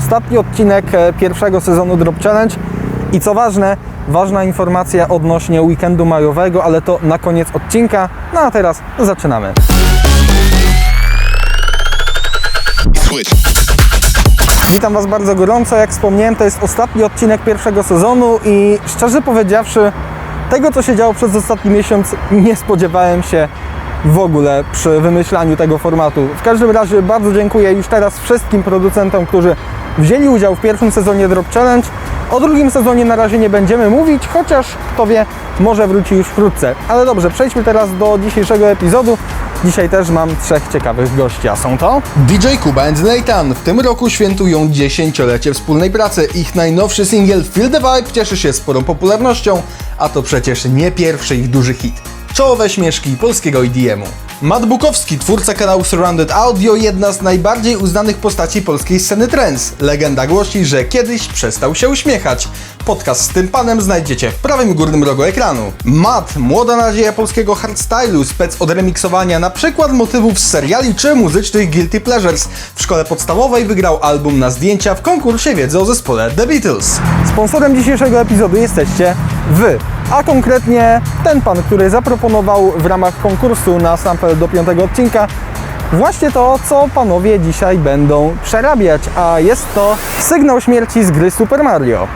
ostatni odcinek e, pierwszego sezonu Drop Challenge. I co ważne, ważna informacja odnośnie weekendu majowego, ale to na koniec odcinka. No a teraz zaczynamy. Witam Was bardzo gorąco. Jak wspomniałem, to jest ostatni odcinek pierwszego sezonu i szczerze powiedziawszy, tego co się działo przez ostatni miesiąc, nie spodziewałem się w ogóle przy wymyślaniu tego formatu. W każdym razie bardzo dziękuję już teraz wszystkim producentom, którzy wzięli udział w pierwszym sezonie Drop Challenge. O drugim sezonie na razie nie będziemy mówić, chociaż kto wie, może wróci już wkrótce. Ale dobrze, przejdźmy teraz do dzisiejszego epizodu. Dzisiaj też mam trzech ciekawych gości, a są to... DJ Kuba and Nathan w tym roku świętują dziesięciolecie wspólnej pracy. Ich najnowszy singiel Feel the Vibe cieszy się sporą popularnością, a to przecież nie pierwszy ich duży hit. Czołowe śmieszki polskiego EDM-u. Matt Bukowski, twórca kanału Surrounded Audio, jedna z najbardziej uznanych postaci polskiej sceny trance. Legenda głosi, że kiedyś przestał się uśmiechać. Podcast z tym panem znajdziecie w prawym górnym rogu ekranu. Matt, młoda nadzieja polskiego hardstylu, spec od remiksowania na przykład motywów z seriali czy muzycznych Guilty Pleasures. W szkole podstawowej wygrał album na zdjęcia w konkursie wiedzy o zespole The Beatles. Sponsorem dzisiejszego epizodu jesteście Wy, a konkretnie ten pan, który zaproponował w ramach konkursu na sample do piątego odcinka właśnie to, co panowie dzisiaj będą przerabiać, a jest to sygnał śmierci z gry Super Mario.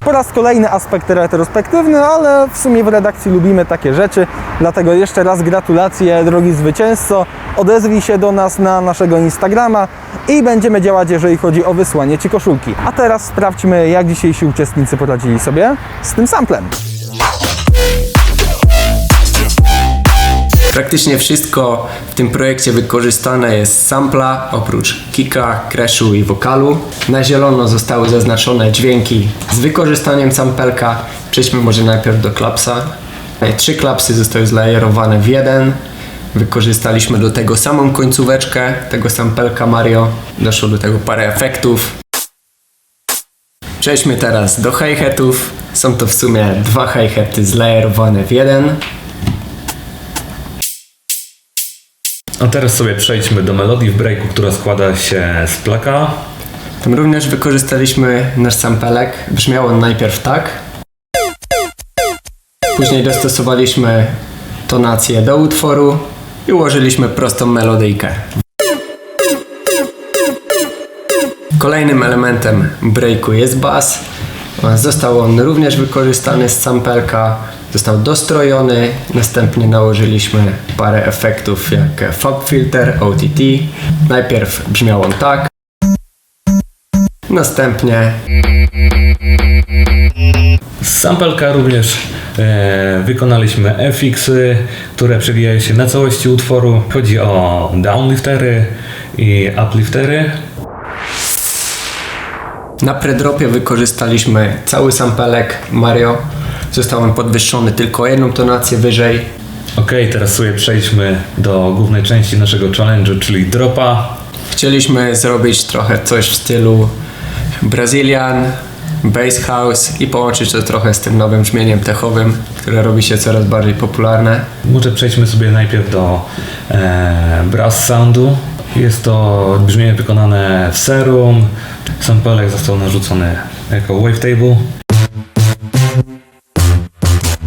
Po raz kolejny aspekt retrospektywny, ale w sumie w redakcji lubimy takie rzeczy, dlatego jeszcze raz gratulacje drogi zwycięzco. Odezwij się do nas na naszego Instagrama i będziemy działać, jeżeli chodzi o wysłanie Ci koszulki. A teraz sprawdźmy, jak dzisiejsi uczestnicy poradzili sobie z tym samplem. Praktycznie wszystko w tym projekcie wykorzystane jest z sampla, oprócz kicka, crashu i wokalu. Na zielono zostały zaznaczone dźwięki z wykorzystaniem sampelka. Przejdźmy może najpierw do klapsa. Trzy klapsy zostały zlajerowane w jeden. Wykorzystaliśmy do tego samą końcóweczkę tego sampelka Mario. Doszło do tego parę efektów. Przejdźmy teraz do hi-hatów. Są to w sumie dwa hi-haty zlajerowane w jeden. A teraz sobie przejdźmy do melodii w breaku, która składa się z plaka. Tam również wykorzystaliśmy nasz sampelek. Brzmiał on najpierw tak. Później dostosowaliśmy tonację do utworu i ułożyliśmy prostą melodyjkę. Kolejnym elementem breaku jest bas. Został on również wykorzystany z sampelka, został dostrojony, następnie nałożyliśmy parę efektów jak Fab Filter, OTT. Najpierw brzmiał on tak, następnie Z sampelka również e, wykonaliśmy FX-y, które przewijają się na całości utworu. Chodzi o downliftery i upliftery. Na predropie wykorzystaliśmy cały sampelek Mario. Został on podwyższony tylko jedną tonację wyżej. Ok, teraz sobie przejdźmy do głównej części naszego challenge'u, czyli dropa. Chcieliśmy zrobić trochę coś w stylu Brazilian, Bass House i połączyć to trochę z tym nowym brzmieniem techowym, które robi się coraz bardziej popularne. Może przejdźmy sobie najpierw do e, brass soundu. Jest to brzmienie wykonane w serum. Sampelek został narzucony jako wavetable.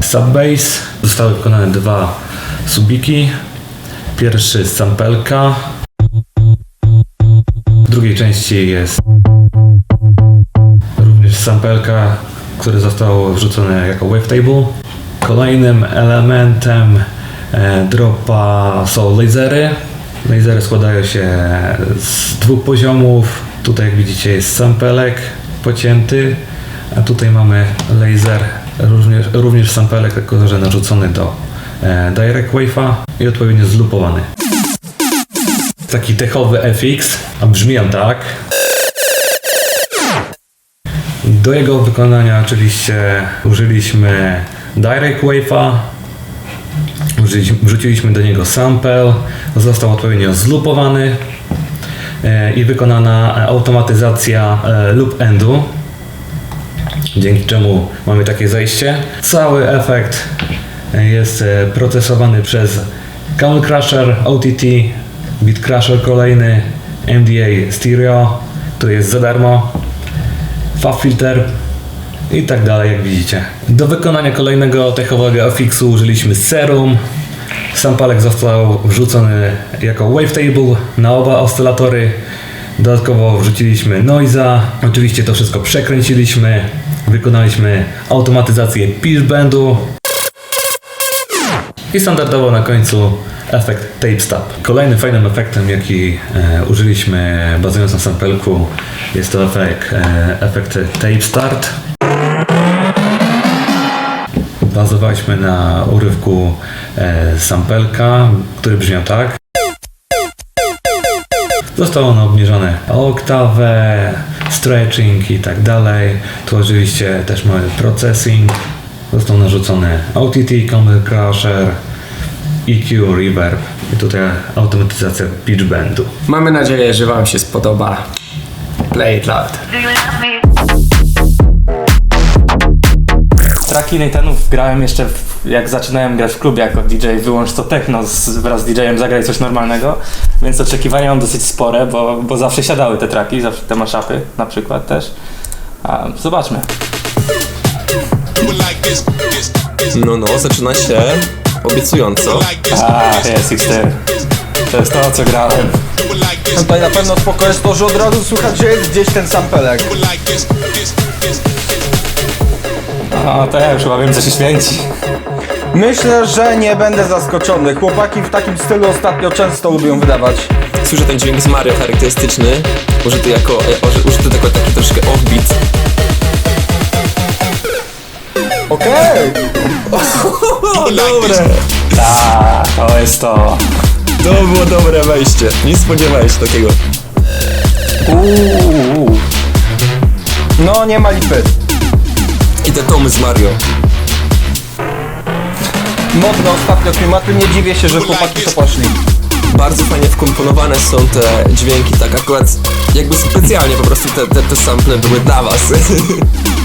Subbass. Zostały wykonane dwa subiki. Pierwszy z sampelka. W drugiej części jest również sampelka, który został wrzucony jako wavetable. Kolejnym elementem e, dropa są lasery. Lasery składają się z dwóch poziomów. Tutaj jak widzicie jest sampelek pocięty, a tutaj mamy laser, również, również sampelek, tylko że narzucony do e, direct wave'a i odpowiednio zlupowany. Taki techowy FX, a brzmi on tak. Do jego wykonania oczywiście użyliśmy Direct Wave'a, Wrzuciliśmy- do niego sample, został odpowiednio zlupowany e, i wykonana automatyzacja e, loop endu, dzięki czemu mamy takie zejście. Cały efekt jest e, procesowany przez Camel Crusher, OTT, Beat Crusher kolejny MDA Stereo, który jest za darmo, FAB filter i tak dalej, jak widzicie. Do wykonania kolejnego techowego fixu użyliśmy Serum. Sampalek został wrzucony jako wavetable na oba oscylatory. Dodatkowo wrzuciliśmy noiza. Oczywiście to wszystko przekręciliśmy. Wykonaliśmy automatyzację pitch bendu. I standardowo na końcu efekt tape stop. Kolejnym fajnym efektem, jaki e, użyliśmy bazując na sampelku, jest to efekt, e, efekt tape start. Bazowaliśmy na urywku e, sampelka, który brzmiał tak. Zostało ono obniżone o oktawę, stretching i tak dalej. Tu oczywiście też mamy processing. Został narzucony OTT, Combo Crusher, EQ, Reverb i tutaj automatyzacja pitch bendu. Mamy nadzieję, że Wam się spodoba. Play it loud. Traki Nathanów grałem jeszcze w, jak zaczynałem grać w klubie jako DJ Wyłącz to techno z, wraz z DJ-em zagrać coś normalnego, więc oczekiwania mam dosyć spore, bo, bo zawsze siadały te traki, zawsze te maszapy na przykład też. A, zobaczmy. No, no, zaczyna się obiecująco. A, jest Xter. To jest to, co grałem. Tutaj na pewno spoko jest to, że od razu słychać, że jest gdzieś ten sampelek. A, to ja już chyba wiem, co się święci. Myślę, że nie będę zaskoczony. Chłopaki w takim stylu ostatnio często lubią wydawać. Słyszę ten dźwięk z Mario charakterystyczny, użyty jako, e, uży- użyty jako taki troszkę offbeat. Okej! O, dobre! A, to jest to. To było dobre wejście. Nie spodziewałeś się takiego. Uuu. No, nie ma lipy. I te tomy z Mario. Modne ostatnio klimaty, nie dziwię się, że chłopaki to poszli. Bardzo fajnie wkomponowane są te dźwięki, tak akurat jakby specjalnie po prostu te, te, te sample były dla was.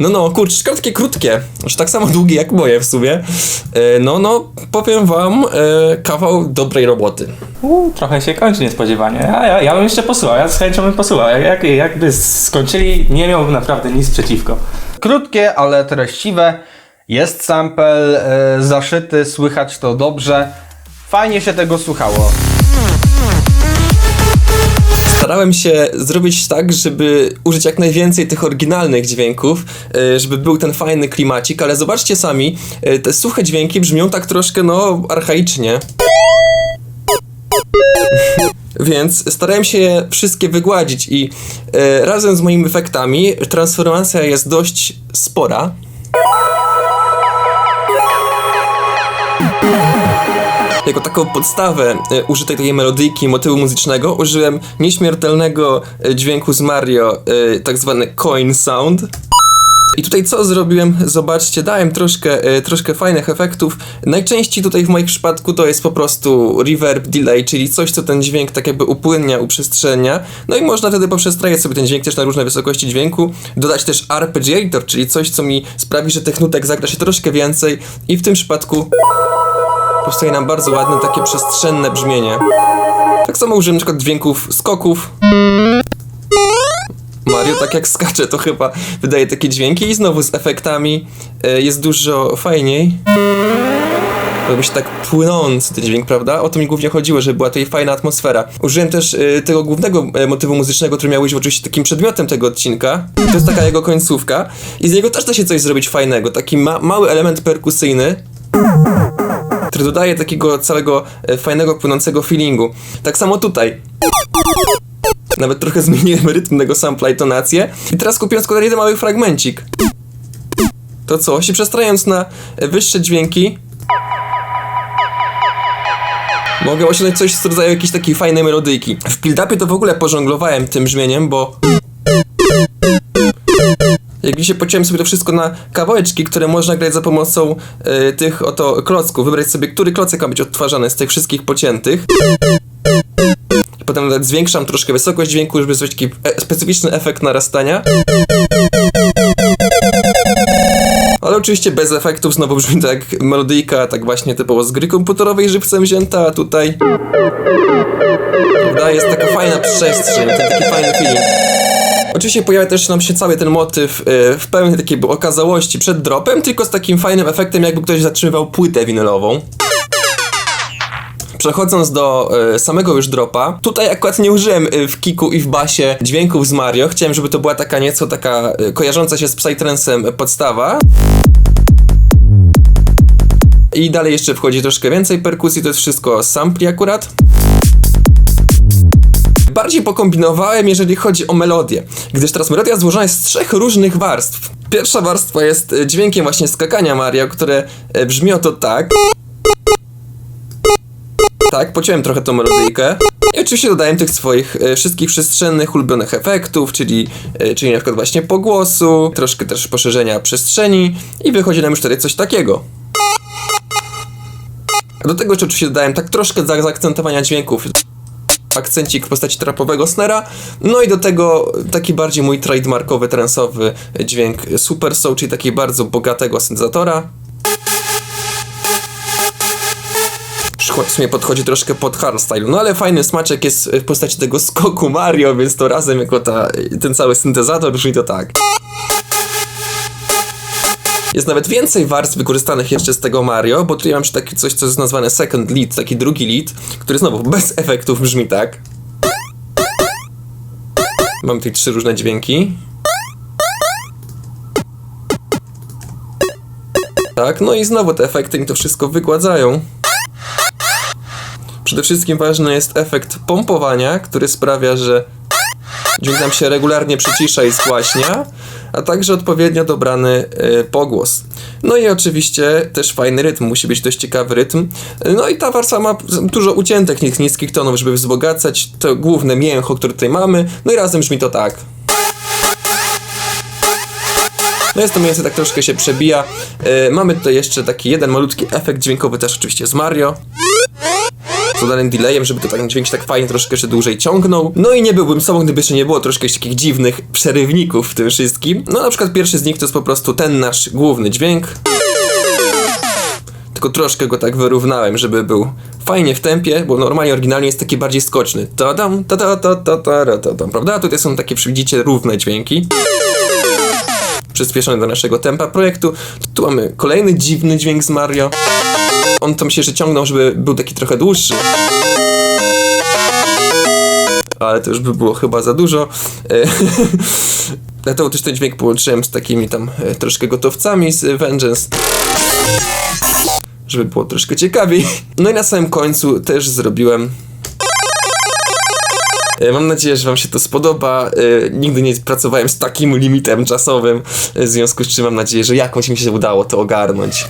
No, no, kurczę, szkoda takie krótkie, aż tak samo długie jak moje w sumie. E, No, no, powiem wam, e, kawał dobrej roboty. Uuu, trochę się kończy niespodziewanie. A ja, ja bym jeszcze posłuchał, ja z chęcią bym posłuchał. Jak, jak, jakby skończyli, nie miałbym naprawdę nic przeciwko. Krótkie, ale treściwe. Jest sample zaszyty, słychać to dobrze. Fajnie się tego słuchało. Starałem się zrobić tak, żeby użyć jak najwięcej tych oryginalnych dźwięków, e, żeby był ten fajny klimacik, ale zobaczcie sami, e, te suche dźwięki brzmią tak troszkę, no, archaicznie. Więc starałem się je wszystkie wygładzić i e, razem z moimi efektami transformacja jest dość spora. Jako taką podstawę e, użytej takiej melodyjki, motywu muzycznego użyłem nieśmiertelnego e, dźwięku z Mario, e, tak zwany coin sound. I tutaj co zrobiłem? Zobaczcie, dałem troszkę, troszkę fajnych efektów. Najczęściej tutaj w moim przypadku to jest po prostu reverb delay, czyli coś, co ten dźwięk tak jakby upłynnia, uprzestrzenia. No i można wtedy poprzestrajać sobie ten dźwięk też na różne wysokości dźwięku. Dodać też arpeggiator, czyli coś, co mi sprawi, że tych nutek zagra się troszkę więcej. I w tym przypadku powstaje nam bardzo ładne, takie przestrzenne brzmienie. Tak samo użyłem przykład dźwięków skoków. Mario tak jak skacze, to chyba wydaje takie dźwięki i znowu z efektami e, jest dużo fajniej. Robi się tak płynący ten dźwięk, prawda? O to mi głównie chodziło, żeby była tutaj fajna atmosfera. Użyłem też e, tego głównego e, motywu muzycznego, który miał być oczywiście takim przedmiotem tego odcinka. To jest taka jego końcówka. I z niego też da się coś zrobić fajnego. Taki ma mały element perkusyjny, który dodaje takiego całego e, fajnego, płynącego feelingu. Tak samo tutaj. Nawet trochę zmieniłem rytm tego sampla i tonację. I teraz kupiłem kolei jeden mały fragmencik. To co, się przestrając na e, wyższe dźwięki, mogę osiągnąć coś z rodzaju jakiejś takiej fajnej melodyjki. W build-upie to w ogóle pożonglowałem tym brzmieniem, bo jak dzisiaj pociąłem sobie to wszystko na kawałeczki, które można grać za pomocą e, tych oto klocków. Wybrać sobie, który klocek ma być odtwarzany z tych wszystkich pociętych. Potem nawet zwiększam troszkę wysokość dźwięku, żeby zrobić taki e, specyficzny efekt narastania. ale oczywiście bez efektów, znowu brzmi to jak melodyjka, tak właśnie typowo z gry komputerowej żywcem wzięta, a tutaj prawda, jest taka fajna przestrzeń, ten taki fajny feeling. Oczywiście pojawia też nam się cały ten motyw e, w pełnej takiej okazałości przed dropem, tylko z takim fajnym efektem, jakby ktoś zatrzymywał płytę winylową. Przechodząc do e, samego już dropa, tutaj akurat nie użyłem e, w kiku i w basie dźwięków z Mario. Chciałem, żeby to była taka nieco taka e, kojarząca się z Psytrancem podstawa. I dalej jeszcze wchodzi troszkę więcej perkusji, to jest wszystko sampli akurat. Bardziej pokombinowałem, jeżeli chodzi o melodię, gdyż teraz melodia złożona jest z trzech różnych warstw. Pierwsza warstwa jest e, dźwiękiem właśnie skakania Mario, które e, brzmi oto tak. Tak, pociąłem trochę tą melodyjkę. I oczywiście dodałem tych swoich e, wszystkich przestrzennych ulubionych efektów, czyli, e, czyli na przykład właśnie pogłosu, troszkę też poszerzenia przestrzeni i wychodzi nam już wtedy coś takiego. Do tego jeszcze oczywiście dodałem tak troszkę za- zaakcentowania dźwięków. Akcencik w postaci trapowego snera. No i do tego taki bardziej mój trademarkowy, transowy dźwięk Super Soul, czyli taki bardzo bogatego syntezatora. W sumie podchodzi troszkę pod hardstyle, no ale fajny smaczek jest w postaci tego skoku Mario, więc to razem jako ta, ten cały syntezator brzmi to tak. Jest nawet więcej warstw wykorzystanych jeszcze z tego Mario, bo tutaj mam jeszcze taki coś, co jest nazwane second lead, taki drugi lead, który znowu bez efektów brzmi tak. Mam tutaj trzy różne dźwięki. Tak, no i znowu te efekty mi to wszystko wygładzają. Przede wszystkim ważny jest efekt pompowania, który sprawia, że dźwięk nam się regularnie przycisza i zgłaśnia, a także odpowiednio dobrany y, pogłos. No i oczywiście też fajny rytm, musi być dość ciekawy rytm. No i ta warstwa ma dużo uciętych tych niskich tonów, żeby wzbogacać to główne mięcho, które tutaj mamy. No i razem brzmi to tak. No jest to więcej tak troszkę się przebija. Y, mamy tutaj jeszcze taki jeden malutki efekt dźwiękowy też oczywiście z Mario z dodanym delayem, żeby to tak dźwięk się tak fajnie troszkę jeszcze dłużej ciągnął. No i nie byłbym sobą, gdyby jeszcze nie było troszkę jeszcze takich dziwnych przerywników w tym wszystkim. No na przykład pierwszy z nich to jest po prostu ten nasz główny dźwięk tylko troszkę go tak wyrównałem, żeby był fajnie w tempie, bo normalnie oryginalnie jest taki bardziej skoczny. Ta dam, ta ta ta ta ta ta prawda? A tutaj są takie, widzicie, równe dźwięki. Przyspieszone do naszego tempa projektu. Tu mamy kolejny dziwny dźwięk z Mario. On tam się jeszcze ciągnął, żeby był taki trochę dłuższy. Ale to już by było chyba za dużo. E, Dlatego też ten dźwięk połączyłem z takimi tam e, troszkę gotowcami z Vengeance. Żeby było troszkę ciekawiej. No i na samym końcu też zrobiłem E, Mam nadzieję, że Wam się to spodoba. Nigdy nie pracowałem z takim limitem czasowym, w związku z czym mam nadzieję, że jakoś mi się udało to ogarnąć.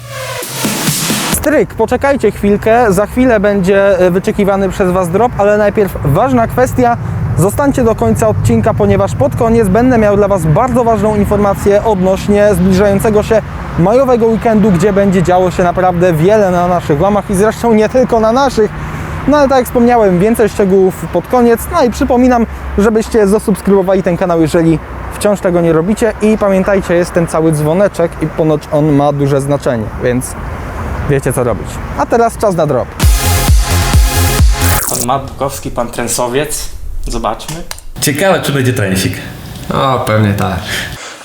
Stryk, poczekajcie chwilkę, za chwilę będzie e, wyczekiwany przez Was drop, ale najpierw ważna kwestia, zostańcie do końca odcinka, ponieważ pod koniec będę miał dla Was bardzo ważną informację odnośnie zbliżającego się majowego weekendu, gdzie będzie działo się naprawdę wiele na naszych łamach i zresztą nie tylko na naszych, no ale tak jak wspomniałem, więcej szczegółów pod koniec, no i przypominam, żebyście zasubskrybowali ten kanał, jeżeli wciąż tego nie robicie. I pamiętajcie, jest ten cały dzwoneczek i ponoć on ma duże znaczenie, więc wiecie co robić. A teraz czas na drop. Pan pan trensowiec. Zobaczmy. Ciekawe, czy będzie trensik. O, pewnie tak.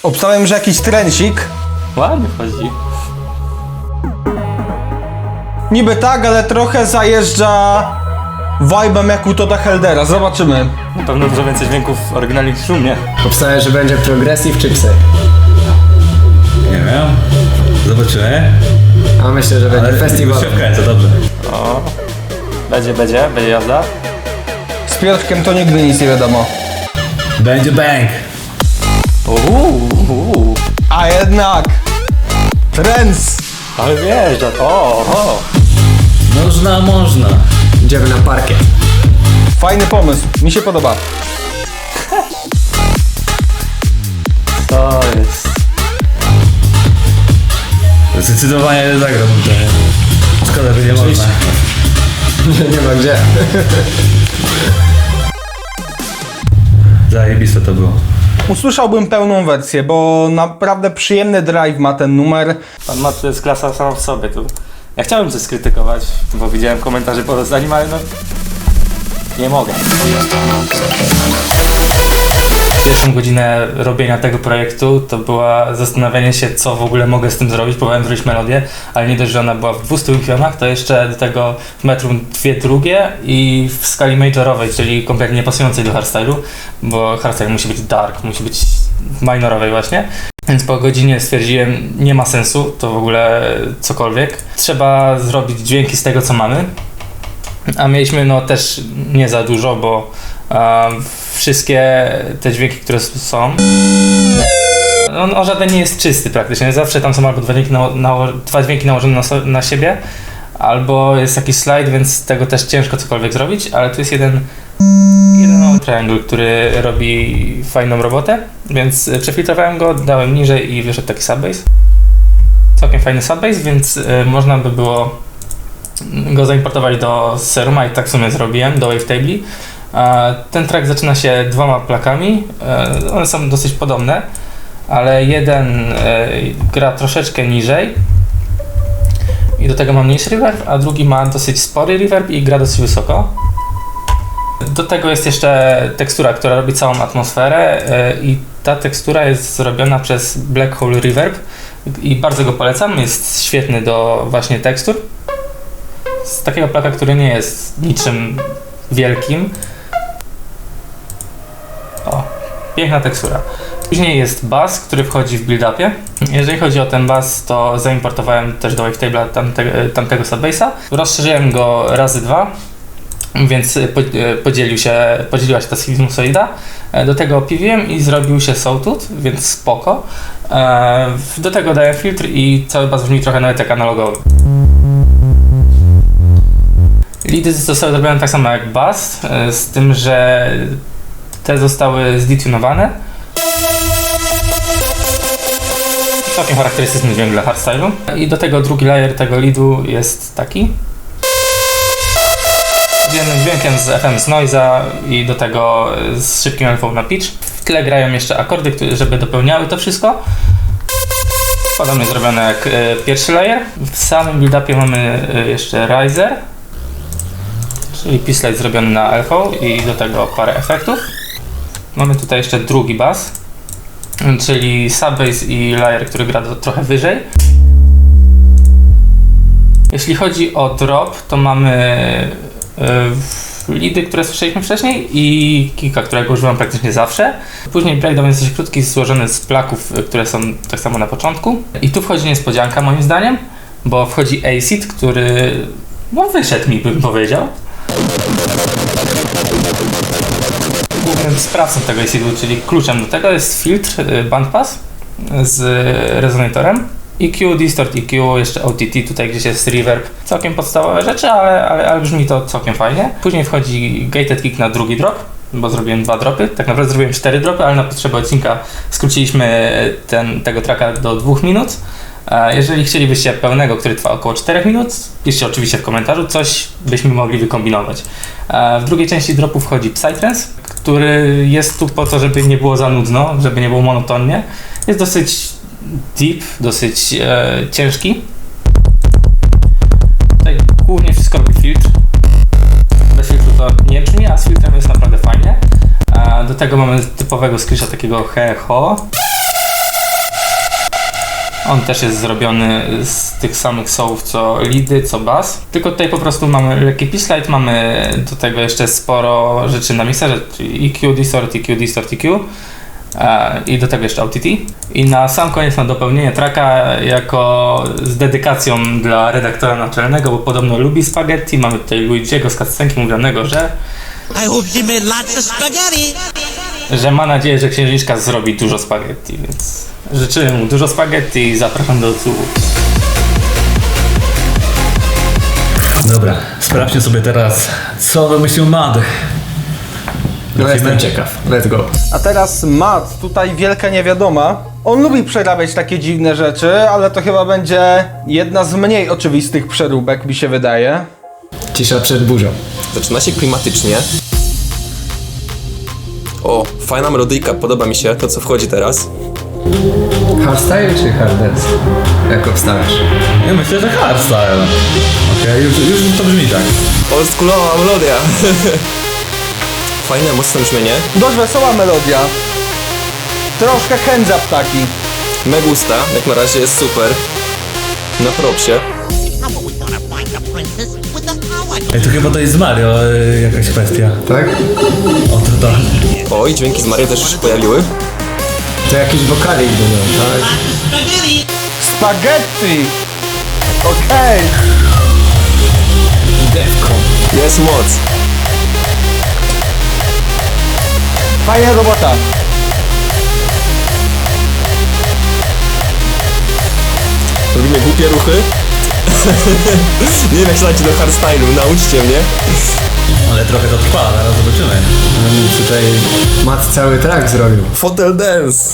Obstałem, że jakiś trencik. Ładnie chodzi. Niby tak, ale trochę zajeżdża vibe'em jak u Toda Heldera. Zobaczymy. Na pewno dużo więcej dźwięków oryginalnych niż u mnie. Obstawiam, że będzie progressive czy psy. Nie wiem. Zobaczymy. A myślę, że będzie festiwal. się wkręca, dobrze. O. Będzie, będzie, będzie jazda. Z Piotrkiem to nigdy nic nie wiadomo. Będzie bang. Uuu, uuu. A jednak... Trends! Ale wjeżdża. O, o. Można, można. Idziemy na parkiet. Fajny pomysł, mi się podoba. To jest. Zdecydowanie zagram tutaj. Szkoda, że nie można. nie ma gdzie. Zajebiste to było. usłyszałbym pełną wersję, bo naprawdę przyjemny drive ma ten numer. Pan Mat to jest klasa sama w sobie. Tu. Ja chciałem coś skrytykować, bo widziałem komentarze pod rozdaniem, ale no... Nie mogę. Pierwszą godzinę robienia tego projektu to była zastanawianie się, co w ogóle mogę z tym zrobić. Próbowałem zrobić melodię, ale nie dość, że ona była w 200 pionach, to jeszcze do tego w metrum dwie drugie i w skali majorowej, czyli kompletnie niepasującej do hardstylu, bo hardstyle musi być dark, musi być minorowej właśnie. Więc po godzinie stwierdziłem, nie ma sensu to w ogóle cokolwiek. Trzeba zrobić dźwięki z tego, co mamy. A mieliśmy no też nie za dużo, bo e, wszystkie te dźwięki, które są, on, żaden nie jest czysty praktycznie. Zawsze tam są albo dwa dźwięki, nało- nało- dwa dźwięki nałożone na, na siebie, albo jest jakiś slajd, więc tego też ciężko cokolwiek zrobić, ale tu jest jeden jeden mały triangle, który robi fajną robotę, więc y, przefiltrowałem go, dałem niżej i wyszedł taki subbase. Całkiem fajny subbase, więc y, można by było go zaimportować do Seruma i tak w sumie zrobiłem, do Wavetabli. Ten track zaczyna się dwoma plakami, e, one są dosyć podobne, ale jeden e, gra troszeczkę niżej i do tego ma mniejszy reverb, a drugi ma dosyć spory reverb i gra dosyć wysoko. Do tego jest jeszcze tekstura, która robi całą atmosferę e, i ta tekstura jest zrobiona przez Black Hole Reverb i bardzo go polecam, jest świetny do właśnie tekstur. Z takiego plaka, który nie jest niczym wielkim. O, piękna tekstura. Później jest bass, który wchodzi w build-upie. Jeżeli chodzi o ten bass, to zaimportowałem też do Wavetable'a tamte, tamtego subbase'a. Rozszerzyłem go razy dwa, więc po, e, podzielił się, podzieliła się ta sinusoida. E, Do tego opiwiłem i zrobił się sawtooth, więc spoko. E, Do tego daję filtr i cały bas brzmi trochę nawet jak analogowy. Lidy zostały zrobione tak samo jak bass, e, z tym, że te zostały zdetunowane. Całkiem charakterystyczny dźwięk dla hardstylu. I do tego drugi layer tego lidu jest taki z jednym dźwiękiem z FM z Noiza i do tego z szybkim elfą na pitch. W tle grają jeszcze akordy, żeby dopełniały to wszystko. Podobnie zrobione jak e, pierwszy layer. W samym build-upie mamy e, jeszcze riser, czyli pislight zrobiony na elfą i do tego parę efektów. Mamy tutaj jeszcze drugi bass, czyli subbase i layer, który gra do, trochę wyżej. Jeśli chodzi o drop, to mamy e, lidy, które słyszeliśmy wcześniej i kika, którego używam praktycznie zawsze. Później breakdown jest dość krótki, złożony z plaków, e, które są tak samo na początku. I tu wchodzi niespodzianka moim zdaniem, bo wchodzi acid, który no wyszedł mi bym powiedział. Sprawcą tego acidu, czyli kluczem do tego jest filtr e, bandpass z rezonatorem. EQ, distort EQ, jeszcze OTT, tutaj gdzieś jest reverb. Całkiem podstawowe rzeczy, ale, ale, ale brzmi to całkiem fajnie. Później wchodzi gated kick na drugi drop, bo zrobiłem dwa dropy. Tak naprawdę zrobiłem cztery dropy, ale na potrzeby odcinka skróciliśmy ten, tego tracka do dwóch minut. Jeżeli chcielibyście pełnego, który trwa około 4 minut, piszcie oczywiście w komentarzu, coś byśmy mogli wykombinować. W drugiej części dropu wchodzi Psytrance, który jest tu po to, żeby nie było za nudno, żeby nie było monotonnie. Jest dosyć deep, dosyć e, ciężki. Tutaj głównie wszystko robi filtr. Bez filtru to nie brzmi, a z filtrem jest naprawdę fajnie. A do tego mamy typowego skrisza takiego he ho. On też jest zrobiony z tych samych sołów co lidy, co bass. Tylko tutaj po prostu mamy lekki pitch mamy do tego jeszcze sporo rzeczy na mikserze, czyli EQ, distort, EQ, distort, EQ. E, i do tego jeszcze OTT. I na sam koniec na dopełnienie traka jako z dedykacją dla redaktora naczelnego, bo podobno lubi spaghetti. Mamy tutaj Luigiego z cutscenki mówionego, że, I hope she made lots of spaghetti. Że ma nadzieję, że księżniczka zrobi dużo spaghetti, więc życzymy mu dużo spaghetti i zapraszam do odsłuchu. Dobra, sprawdźcie sobie teraz, co wymyślił Mad. No jestem ciekaw. Let's go. A teraz Matt, tutaj wielka niewiadoma. On lubi przerabiać takie dziwne rzeczy, ale to chyba będzie jedna z mniej oczywistych przeróbek, mi się wydaje. Cisza przed burzą. Zaczyna się klimatycznie. O, fajna melodyjka, podoba mi się to, co wchodzi teraz. Hardstyle czy hard dance? Jak obstawiasz? Ja myślę, że hardstyle. Okej, już, już to brzmi tak. Oldschoolowa melodia. Fajne, mocne brzmienie. Dość wesoła melodia. Troszkę hands up taki. Me gusta, jak na razie jest super. Na propsie. How are we gonna find the princess? Ej, to chyba to jest z Mario y, jakaś kwestia. Tak? O, to to. Oj, dźwięki z Mario też już się pojawiły. To jakiś wokalik będą, tak? Spaghetti! Spaghetti! Okej. Jest moc. Fajna robota. Robimy głupie ruchy. Nie wiem jak się do hardstylu, nauczcie mnie. Ale trochę to trwa, zaraz zobaczymy. Tutaj Mat cały track zrobił. Fotel dance.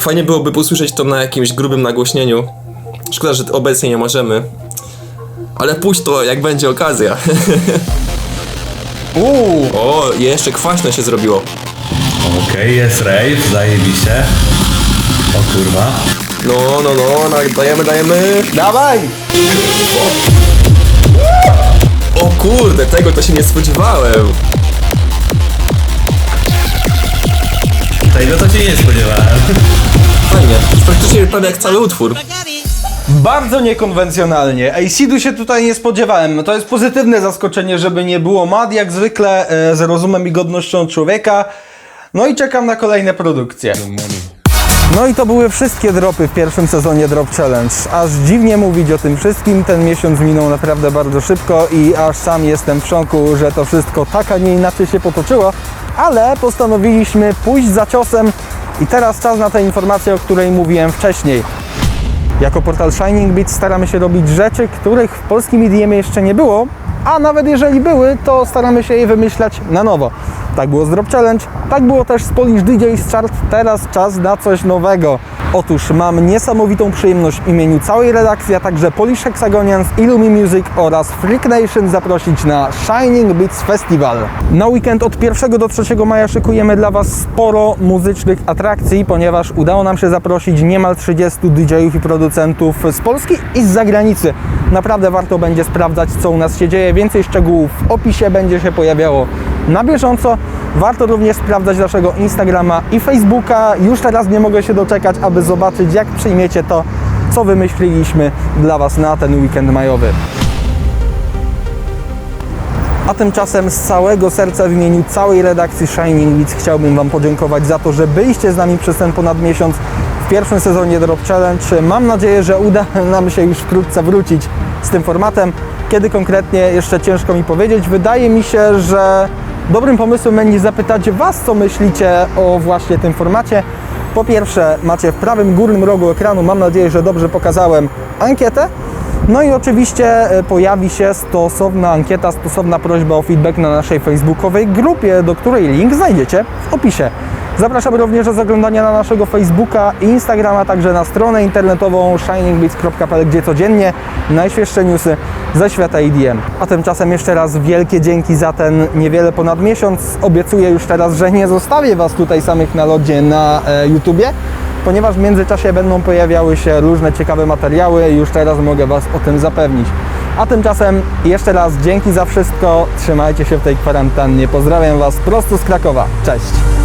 Fajnie byłoby posłyszeć to na jakimś grubym nagłośnieniu. Szkoda, że obecnie nie możemy. Ale puść to, jak będzie okazja. Uuu. O, jeszcze kwaśne się zrobiło. Okej, jest rave, zajebiście. O kurwa. No, no, no, no dajemy, dajemy. Dawaj! O kurde, tego to się nie spodziewałem. Tego to się nie spodziewałem. Fajnie, praktycznie prawie jak cały utwór. Bardzo niekonwencjonalnie. ACD się tutaj nie spodziewałem. To jest pozytywne zaskoczenie, żeby nie było mad, jak zwykle e, z rozumem i godnością człowieka. No i czekam na kolejne produkcje. No i to były wszystkie dropy w pierwszym sezonie Drop Challenge. Aż dziwnie mówić o tym wszystkim, ten miesiąc minął naprawdę bardzo szybko i aż sam jestem w szoku, że to wszystko tak, a nie inaczej się potoczyło, ale postanowiliśmy pójść za ciosem i teraz czas na tę informację, o której mówiłem wcześniej. Jako portal Shining Beat staramy się robić rzeczy, których w polskim EDM jeszcze nie było, a nawet jeżeli były, to staramy się je wymyślać na nowo. Tak było z Drop Challenge, tak było też z Polish DJs Chart, teraz czas na coś nowego. Otóż mam niesamowitą przyjemność w imieniu całej redakcji, a także Polish Hexagonians, Illumi Music oraz Freak Nation zaprosić na Shining Beats Festival. Na weekend od 1 do 3 maja szykujemy dla Was sporo muzycznych atrakcji, ponieważ udało nam się zaprosić niemal 30 DJ-ów i producentów z Polski i z zagranicy. Naprawdę warto będzie sprawdzać, co u nas się dzieje. Więcej szczegółów w opisie będzie się pojawiało na bieżąco. Warto również sprawdzać naszego Instagrama i Facebooka. Już teraz nie mogę się doczekać, aby zobaczyć, jak przyjmiecie to, co wymyśliliśmy dla Was na ten weekend majowy. A tymczasem z całego serca w imieniu całej redakcji Shining Beats chciałbym Wam podziękować za to, że byliście z nami przez ten ponad miesiąc w pierwszym sezonie Drop Challenge. Mam nadzieję, że uda nam się już wkrótce wrócić z tym formatem. Kiedy konkretnie jeszcze ciężko mi powiedzieć. Wydaje mi się, że dobrym pomysłem będzie zapytać Was, co myślicie o właśnie tym formacie. Po pierwsze, macie w prawym górnym rogu ekranu, mam nadzieję, że dobrze pokazałem, ankietę. No i oczywiście e, pojawi się stosowna ankieta, stosowna prośba o feedback na naszej facebookowej grupie, do której link znajdziecie w opisie. Zapraszam również do zaglądania na naszego Facebooka i Instagrama, także na stronę internetową shiningbeats.pl, gdzie codziennie najświeższe newsy ze świata EDM. A tymczasem jeszcze raz wielkie dzięki za ten niewiele ponad miesiąc. Obiecuję już teraz, że nie zostawię Was tutaj samych na lodzie na e, YouTubie, ponieważ w międzyczasie będą pojawiały się różne ciekawe materiały już teraz mogę Was o tym zapewnić. A tymczasem jeszcze raz dzięki za wszystko, trzymajcie się w tej kwarantannie, pozdrawiam Was prosto z Krakowa, cześć!